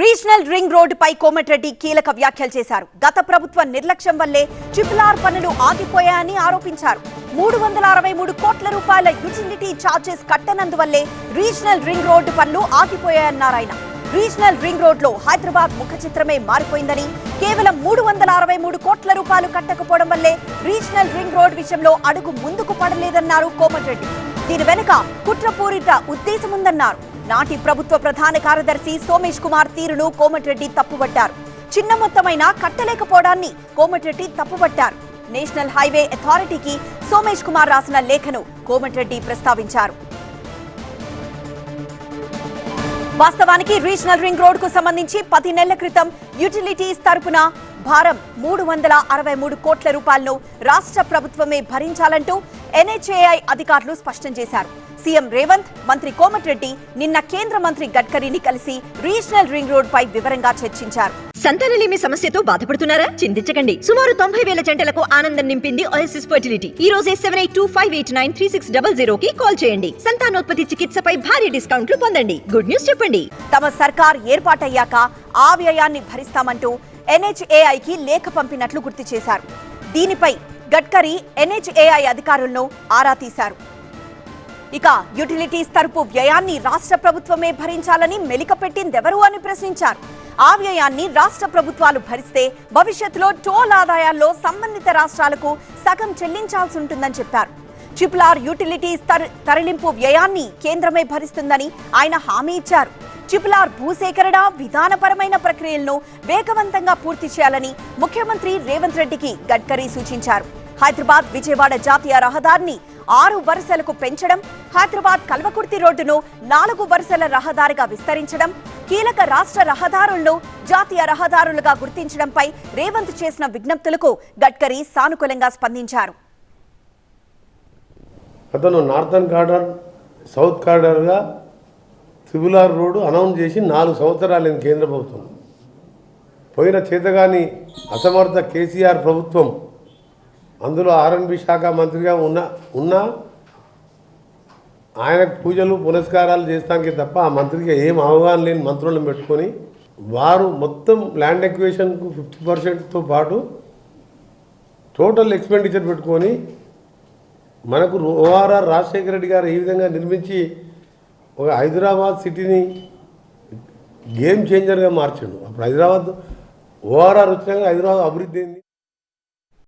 Regional ring రోడ్డుపై కోమటిరెడ్డి కీలక వ్యాఖ్యలు చేశారు. గత ప్రభుత్వ నిర్లక్ష్యం వల్లే ట్రిపుల్ ఆర్ పనులు ఆగిపోయాయని ఆరోపించారు. మూడు వందల అరవై మూడు కోట్ల రూపాయల యుటిలిటీ ఛార్జెస్ కట్టనందువల్లే రీజనల్ రింగ్ రోడ్డు పనులు ఆగిపోయాయన్నారు ఆయన. రీజనల్ రింగ్ రోడ్లో హైదరాబాద్ ముఖ చిత్రమే మారిపోయిందని కేవలం మూడు వందల అరవై మూడు కోట్ల రూపాయలు కట్టకపోవడం వల్లే రీజనల్ రింగ్ రోడ్ విషయంలో అడుగు ముందుకు పడలేదన్నారు కోమటిరెడ్డి. దీని వెనుక కుట్రపూరిత ఉద్దేశముందన్నారు. నాటి ప్రభుత్వ ప్రధాన కార్యదర్శి సోమేష్ కుమార్ తీరును కోమటిరెడ్డి తప్పుబట్టారు. చిన్న మొత్తమైన కట్టలేకపోవడాన్ని కోమటిరెడ్డి తప్పుబట్టారు. నేషనల్ హైవే అథారిటీకి సోమేష్ కుమార్ రాసిన లేఖను కోమటిరెడ్డి ప్రస్తావించారు. వాస్తవానికి రీజనల్ రింగ్ రోడ్కు సంబంధించి పది నెలల క్రితం యూటిలిటీస్ తరపున భారం మూడు వందల అరవై మూడు కోట్ల రూపాయలను రాష్ట్ర ప్రభుత్వమే భరించాలంటూ ఎన్హెచ్ఏఐ అధికారులు స్పష్టం చేశారు. సీఎం రేవంత్ మంత్రి కోమటిరెడ్డి నిన్న కేంద్ర మంత్రి గడ్కరీని కలిసి రీజనల్ రింగ్ రోడ్ పై వివరంగా చర్చించారు. సంతానలేమి సమస్యతో బాధపడుతున్నారా? చింతించకండి. సుమారు తొంభై వేల జంటలకు ఆనందం నింపింది ఓఎస్ఎస్ ఫర్టిలిటీ ఈ రోజే seven eight two five eight nine three six double zero కి కాల్ చేయండి. సంతానోత్పత్తి చికిత్సపై భారీ డిస్కౌంట్లు పొందండి. గుడ్ న్యూస్ చెప్పండి. తమ సర్కార్ ఏర్పాటయ్యాక ఆ వ్యయాన్ని భరిస్తామంటూ ఎన్హెచ్ఏఐకి లేఖ పంపినట్లు గుర్తు చేశారు. దీనిపై గడ్కరీ ఎన్హెచ్ఏఐ అధికారులను ఆరా తీశారు. ఇక యుటిలిటీస్ తరపు వ్యయాన్ని రాష్ట్ర ప్రభుత్వమే భరించాలని మెలిక పెట్టిందెవరు అని ప్రశ్నించారు. ఆ వ్యయాన్ని రాష్ట్ర ప్రభుత్వాలు భరిస్తే భవిష్యత్తులో టోల్ ఆదాయాల్లో సంబంధిత రాష్ట్రాలకు సగం చెల్లించాల్సి ఉంటుందని చెప్పారు. ట్రిపుల్ ఆర్ యూటిలిటీస్ తరలింపు వ్యయాన్ని కేంద్రమే భరిస్తుందని ఆయన హామీ ఇచ్చారు. ట్రిపులార్ భూసేకరణ విధానపరమైన ప్రక్రియలను వేగవంతంగా పూర్తి చేయాలని ముఖ్యమంత్రి రేవంత్ రెడ్డికి గడ్కరీ సూచించారు. హైదరాబాద్ విజయవాడ జాతీయ రహదారిని ఆరు వరుసలకు పెంచడం హైదరాబాద్ కల్వకుర్తి రోడ్డును నాలుగు వరుసల రహదారిగా విస్తరించడం కీలక రాష్ట్ర రహదారులను జాతీయ రహదారులుగా గుర్తించడంపై రేవంత్ చేసిన విజ్ఞప్తులకు గడ్కరీ సానుకూలంగా స్పందించారు. అతను నార్థన్ కార్డర్ సౌత్ కార్డర్గా త్రిబులార్ రోడ్డు అనౌన్స్ చేసి నాలుగు సంవత్సరాలైన కేంద్ర ప్రభుత్వం. పోయిన చేతగాని అసమర్థ కేసీఆర్ ప్రభుత్వం అందులో ఆర్ఎన్బి శాఖ మంత్రిగా ఉన్న ఉన్నా ఆయనకు పూజలు పునస్కారాలు చేస్తానికి తప్ప ఆ మంత్రికి ఏం అవగాహన లేని మంత్రులను పెట్టుకొని వారు మొత్తం ల్యాండ్ ఎక్వేషన్కు ఫిఫ్టీ పర్సెంట్తో పాటు టోటల్ ఎక్స్పెండిచర్ పెట్టుకొని మనకు ఓఆర్ఆర్ రాజశేఖర రెడ్డి గారు ఈ విధంగా నిర్మించి ఒక హైదరాబాద్ సిటీని గేమ్ చేంజర్గా మార్చిండు. అప్పుడు హైదరాబాద్ ఓఆర్ఆర్ వచ్చినాక హైదరాబాద్ అభివృద్ధి అయింది.